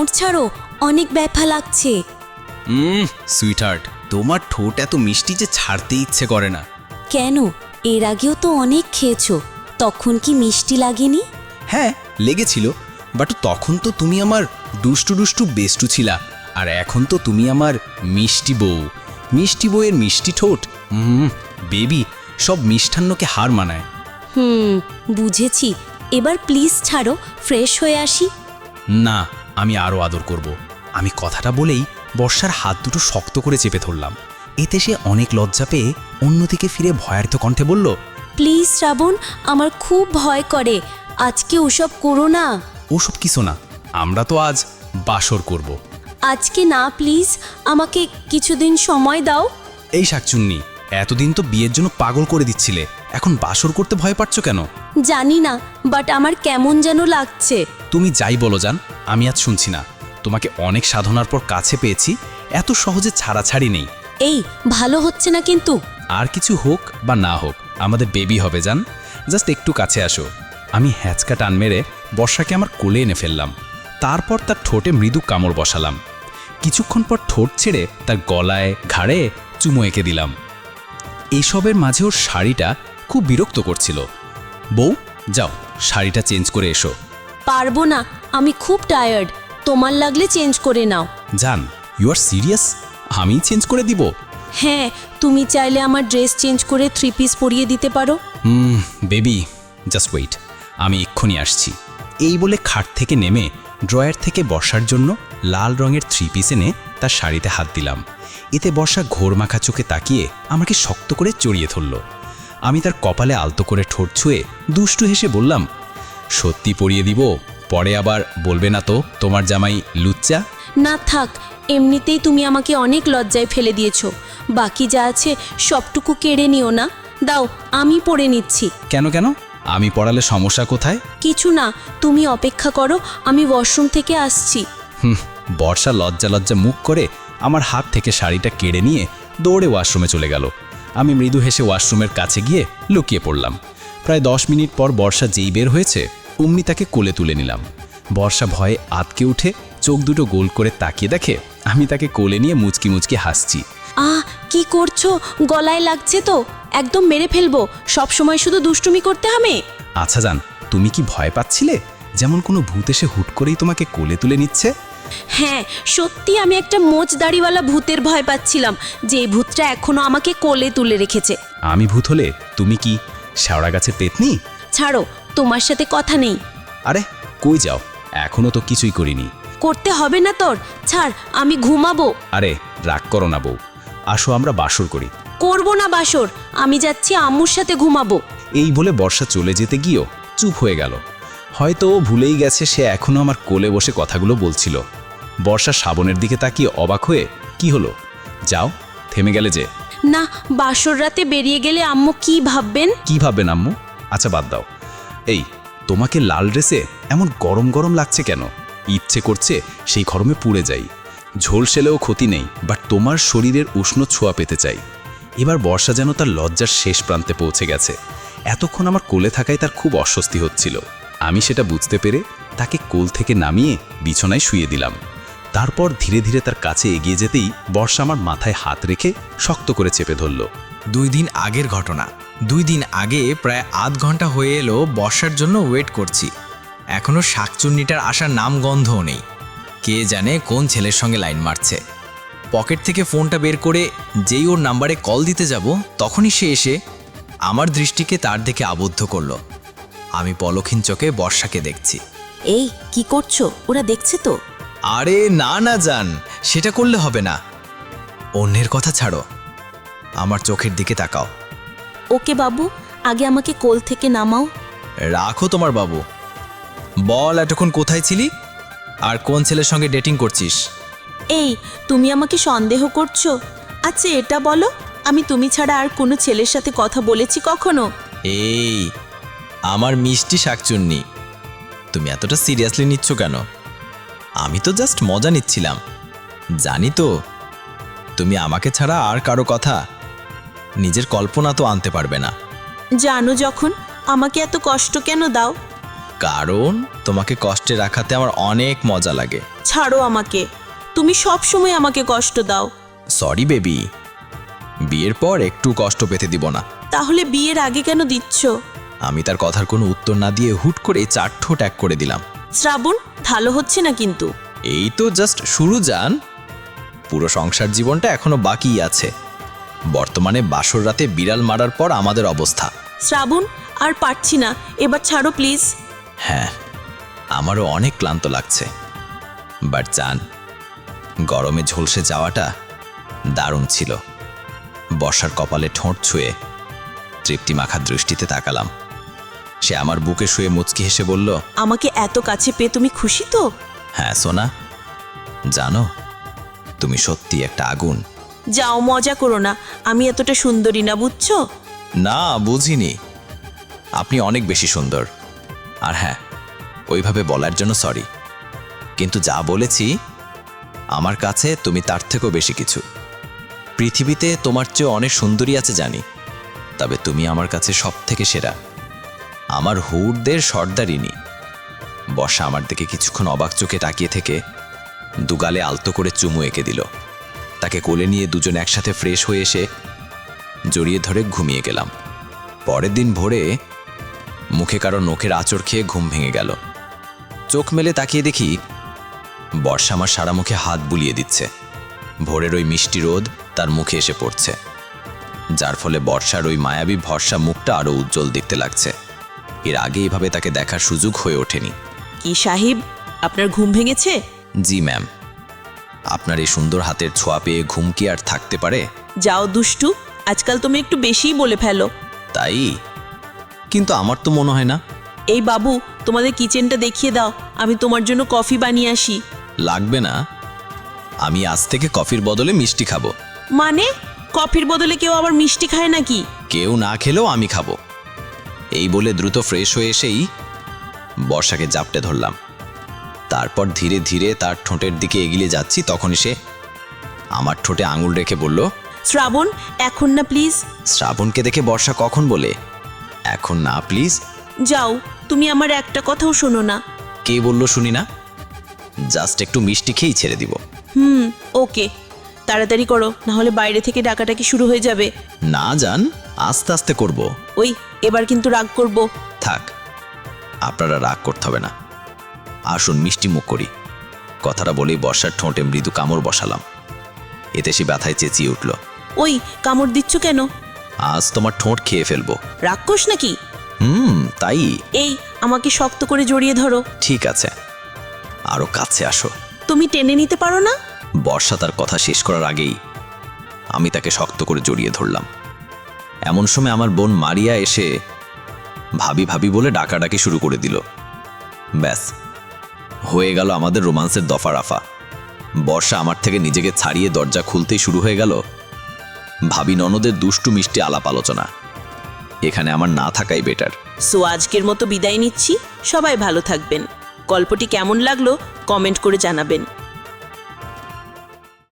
ঠোঁট ছাড়ো অনেক ব্যথা লাগছে। হুম সুইটহার্ট তোমার ঠোঁট এত মিষ্টি যে ছাড়তে ইচ্ছে করে না। কেন? এর আগেও তো অনেক খেয়েছো। তখন কি মিষ্টি লাগেনি? হ্যাঁ লেগেছিল। বাট তখন তো তুমি আমার দুষ্টু দুষ্টু বেষ্টু ছিলা। আর এখন তো তুমি আমার মিষ্টি বউ। মিষ্টি বউয়ের মিষ্টি ঠোঁট হুম বেবি সব মিষ্টান্নকে হার মানায়। হুম বুঝেছি। এবার প্লিজ ছাড়ো ফ্রেশ হয়ে আসি। না আমি আরও আদর করব। আমি কথাটা বলেই বর্ষার হাত দুটো শক্ত করে চেপে ধরলাম। এতে সে অনেক লজ্জা পেয়ে অন্যদিকে ফিরে ভয়ার্থ কণ্ঠে বলল প্লিজ শ্রাবণ আমার খুব ভয় করে। আজকে ওসব করো না। ওসব কিছু না আমরা তো আজ বাসর করব। আজকে না প্লিজ। আমাকে কিছুদিন সময় দাও। এই শাকচুন্নি এতদিন তো বিয়ের জন্য পাগল করে দিচ্ছিলে। এখন বাসর করতে ভয় পাচ্ছ কেন? জানি না বাট আমার কেমন যেন লাগছে। তুমি যাই বলো জান। আমি আজ শুনছি না। তোমাকে অনেক সাধনার পর কাছে পেয়েছি এত সহজে ছাড়াছাড়ি নেই। এই ভালো হচ্ছে না কিন্তু। আর কিছু হোক বা না হোক আমাদের বেবি হবে যান জাস্ট একটু কাছে আসো। আমি হ্যাচকা টান মেরে বর্ষাকে আমার কোলে এনে ফেললাম। তারপর তার ঠোঁটে মৃদু কামড় বসালাম। কিছুক্ষণ পর ঠোঁট ছেড়ে তার গলায় ঘাড়ে চুমো এঁকে দিলাম। এইসবের মাঝে ওর শাড়িটা খুব বিরক্ত করছিল। বউ যাও শাড়িটা চেঞ্জ করে এসো। পারব না। আমি খুব টায়ার্ড তোমার লাগলে চেঞ্জ করে নাও। জান ইউ আর সিরিয়াস আমি চেঞ্জ করে দিব। হ্যাঁ তুমি চাইলে আমার ড্রেস চেঞ্জ করে থ্রি পিস পরিয়ে দিতে পারো। হুম বেবি জাস্ট ওয়েট আমি এক্ষুনি আসছি। এই বলে খাট থেকে নেমে ড্রয়ার থেকে বর্ষার জন্য লাল রঙের থ্রি পিস এনে তার শাড়িতে হাত দিলাম। এতে বর্ষা ঘোর মাখা চোখে তাকিয়ে আমাকে শক্ত করে জড়িয়ে ধরল। আমি তার কপালে আলতো করে ঠোঁট ছুঁয়ে দুষ্টু হেসে বললাম সত্যি পরিয়ে দিব? পরে আবার বলবে না তো তোমার জামাই লুচ্চা? না থাক এমনিতেই তুমি আমাকে অনেক লজ্জায় ফেলে দিয়েছ। বাকি যা আছে সবটুকু কেড়ে নিও না। দাও আমি পড়ে নিচ্ছি। কেন কেন? আমি পড়ালে সমস্যা কোথায়? কিছু না তুমি অপেক্ষা করো আমি ওয়াশরুম থেকে আসছি। হুম বর্ষা লজ্জা লজ্জা মুখ করে আমার হাত থেকে শাড়িটা কেড়ে নিয়ে দৌড়ে ওয়াশরুমে চলে গেল। আমি মৃদু হেসে ওয়াশরুমের কাছে গিয়ে লুকিয়ে পড়লাম। প্রায় দশ মিনিট পর বর্ষা যেই বের হয়েছে অমনি তাকে কোলে তুলে নিলাম। বর্ষা ভয়ে আতকে উঠে চোখ দুটো গোল করে তাকিয়ে দেখে আমি তাকে কোলে নিয়ে মুচকি মুচকি হাসছি। আহ কি করছ? গলায় লাগছে তো। একদম মেরে ফেলব। সব সময় শুধু দুষ্টুমি করতে হবে। আচ্ছা জান তুমি কি ভয় পাচ্ছিলে? যেমন কোনো ভূত এসে হুট করেই তোমাকে কোলে তুলে নিচ্ছে? হ্যাঁ সত্যি আমি একটা মোচ দাড়িওয়ালা ভূতের ভয় পাচ্ছিলাম। যে ভূতটা এখনও আমাকে কোলে তুলে রেখেছে। আমি ভূত হলে তুমি কি শেওড়া গাছের পেতনি? ছাড়ো তোমার সাথে কথা নেই। আরে কই যাও? এখনও তো কিছুই করিনি। করতে হবে না তোর। ছাড় আমি ঘুমাবো। আরে রাগ করো না বউ। আসো আমরা বাসর করি। করব না বাসর। আমি যাচ্ছি আম্মুর সাথে ঘুমাবো। এই বলে বর্ষা চলে যেতে গিয়েও চুপ হয়ে গেল। হয়তো ও ভুলেই গেছে সে এখনও আমার কোলে বসে কথাগুলো বলছিল। বর্ষা শ্রাবণের দিকে তাকিয়ে অবাক হয়ে কি হলো? যাও থেমে গেলে যে। না বাসর রাতে বেরিয়ে গেলে আম্মু কি ভাববেন? কি ভাববেন আম্মু? আচ্ছা বাদ দাও। এই, তোমাকে লাল ড্রেসে এমন গরম গরম লাগছে কেন? ইচ্ছে করছে সেই গরমে পুড়ে যাই। ঝোলসেলেও ক্ষতি নেই বাট তোমার শরীরের উষ্ণ ছোঁয়া পেতে চাই। এবার বর্ষা যেন তার লজ্জার শেষ প্রান্তে পৌঁছে গেছে। এতক্ষণ আমার কোলে থাকায় তার খুব অস্বস্তি হচ্ছিল। আমি সেটা বুঝতে পেরে তাকে কোল থেকে নামিয়ে বিছনায় শুয়ে দিলাম। তারপর ধীরে ধীরে তার কাছে এগিয়ে যেতেই বর্ষা আমার মাথায় হাত রেখে শক্ত করে চেপে ধরল। দুই দিন আগের ঘটনা। দুই দিন আগে প্রায় আধ ঘণ্টা হয়ে এলো বর্ষার জন্য ওয়েট করছি। এখনও শাকচুন্নিটার আসার নাম গন্ধও নেই। কে জানে কোন ছেলের সঙ্গে লাইন মারছে। পকেট থেকে ফোনটা বের করে যেই ওর নাম্বারে কল দিতে যাব তখনই সে এসে আমার দৃষ্টিকে তার দিকে আবদ্ধ করল। আমি পলক্ষীন চোখে বর্ষাকে দেখছি। এই কি করছ? ওরা দেখছে তো? আরে না না যান সেটা করলে হবে না। অন্যের কথা ছাড়ো আমার চোখের দিকে তাকাও। ওকে বাবু আগে আমাকে কোল থেকে নামাও। রাখো তোমার বাবু। বল এতক্ষণ কোথায় ছিলি? আর কোন ছেলের সঙ্গে ডেটিং করছিস? এই তুমি আমাকে সন্দেহ করছ? আচ্ছা এটা বলো আমি তুমি ছাড়া আর কোনো ছেলের সাথে কথা বলেছি কখনো? এই আমার মিষ্টি শাকচুন্নি। তুমি এতটা সিরিয়াসলি নিচ্ছ কেন? আমি তো জাস্ট মজা নিচ্ছিলাম। জানি তো তুমি আমাকে ছাড়া আর কারও কথা নিজের কল্পনা তো আনতে পারবে না। জানো যখন আমাকে এত কষ্ট কেন দাও? কারণ তোমাকে কষ্টে রাখাতে আমার অনেক মজা লাগে। ছাড়ো আমাকে তুমি সব সময় আমাকে কষ্ট দাও। সরি বেবি বিয়ের পর একটু কষ্ট পেতে দিব না। তাহলে বিয়ের আগে কেন দিচ্ছ? আমি তার কথার কোনো উত্তর না দিয়ে হুট করে চার ঠোঁট এক করে দিলাম। শ্রাবণ ভালো হচ্ছে না কিন্তু? এই তো জাস্ট শুরু যান পুরো সংসার জীবনটা এখনও বাকি আছে। বর্তমানে বাসর রাতে বিড়াল মারার পর আমাদের অবস্থা। শ্রাবণ আর পারছি না। এবার ছাড়ো প্লিজ হ্যাঁ আমারও অনেক ক্লান্ত লাগছে। বাট চান গরমে ঝলসে যাওয়াটা দারুণ ছিল। বর্ষার কপালে ঠোঁট ছুঁয়ে তৃপ্তি মাখা দৃষ্টিতে তাকালাম। সে আমার বুকে শুয়ে মুচকি হেসে বলল আমাকে এত কাছে পেয়ে তুমি খুশি তো? হ্যাঁ সোনা। জানো তুমি সত্যি একটা আগুন। যাও মজা করো না। আমি এতটা সুন্দরী না বুঝছ? না বুঝিনি। আপনি অনেক বেশি সুন্দর। আর হ্যাঁ ওইভাবে বলার জন্য সরি কিন্তু যা বলেছি আমার কাছে তুমি তার থেকেও বেশি কিছু। পৃথিবীতে তোমার চেয়ে অনেক সুন্দরী আছে জানি। তবে তুমি আমার কাছে সব থেকে সেরা। আমার হুড়দের সর্দারিনী। বর্ষা আমার দিকে কিছুক্ষণ অবাক চোখে তাকিয়ে থেকে দুগালে আলতো করে চুমু এঁকে দিল। তাকে কোলে নিয়ে দুজন একসাথে ফ্রেশ হয়ে এসে জড়িয়ে ধরে ঘুমিয়ে গেলাম। পরের দিন ভোরে মুখে কারও নখের আঁচড় খেয়ে ঘুম ভেঙে গেল। চোখ মেলে তাকিয়ে দেখি বর্ষা আমার সারা মুখে হাত বুলিয়ে দিচ্ছে। ভোরের ওই মিষ্টি রোদ তার মুখে এসে পড়ছে। যার ফলে বর্ষার ওই মায়াবী ভরসা মুখটা আরও উজ্জ্বল দেখতে লাগছে। এর আগে এভাবে তাকে দেখার সুযোগ হয়ে ওঠেনি। কি সাহিব? আপনার ঘুম ভেঙেছে? জি ম্যাম। আপনার এই সুন্দর হাতের ছোঁয়া পেয়ে ঘুম কি আর থাকতে পারে? যাও দুষ্টু আজকাল তুমি একটু বেশিই বলে ফেলো। তাই? কিন্তু আমার তো মনে হয় না। এই বাবু তোমাদের কিচেনটা দেখিয়ে দাও আমি তোমার জন্য কফি বানিয়ে আসি। লাগবে না। আমি আজ থেকে কফির বদলে মিষ্টি খাব। মানে? কফির বদলে কেউ আবার মিষ্টি খায় নাকি? কেউ না খেলেও আমি খাব। এই বলে দ্রুত ফ্রেশ হয়ে এসেই বর্ষাকে জাপটে ধরলাম। তারপর ধীরে ধীরে তার ঠোঁটের দিকে এগিয়ে যাচ্ছি তখন সে আমার ঠোঁটে আঙুল রেখে বলল শ্রাবণ এখন না প্লিজ। শ্রাবণকে দেখে বর্ষা কখন বলে এখন না প্লিজ। যাও তুমি আমার একটা কথাও শোনো না। কে বলল শুনি না জাস্ট একটু মিষ্টি খেয়েই ছেড়ে দিব। হুম ওকে তাড়াতাড়ি করো না হলে বাইরে থেকে ডাকাটাকি শুরু হয়ে যাবে। না যান আস্তে আস্তে করব। ওই এবার কিন্তু রাগ করব। থাক আপনারা রাগ করতে হবে না। আসুন মিষ্টি মুখ করি। কথাটা বলেই বর্ষার ঠোঁটে মৃদু কামড় বসালাম। এতে সে ব্যথায় চেঁচিয়ে উঠল। ওই কামড় দিচ্ছ কেন? আজ তোমার ঠোঁট খেয়ে ফেলব। রাগ রাক্ষস নাকি? হুম তাই। এই আমাকে শক্ত করে জড়িয়ে ধরো। ঠিক আছে। আরও কাছে আসো। তুমি টেনে নিতে পারো না? বর্ষা তার কথা শেষ করার আগেই আমি তাকে শক্ত করে জড়িয়ে ধরলাম। এমন সময় আমার বোন মারিয়া এসে ভাবি ভাবি বলে ডাকাডাকি শুরু করে দিল। ব্যাস, হয়ে গেল আমাদের রোমান্সের দফা রাফা। বর্ষা আমার থেকে নিজেকে ছাড়িয়ে দরজা খুলতেই শুরু হয়ে গেল ভাবি ননদের দুষ্টু মিষ্টি আলাপ আলোচনা। এখানে আমার না থাকাই বেটার সো আজকের মতো বিদায় নিচ্ছি। সবাই ভালো থাকবেন। গল্পটি কেমন লাগল কমেন্ট করে জানাবেন।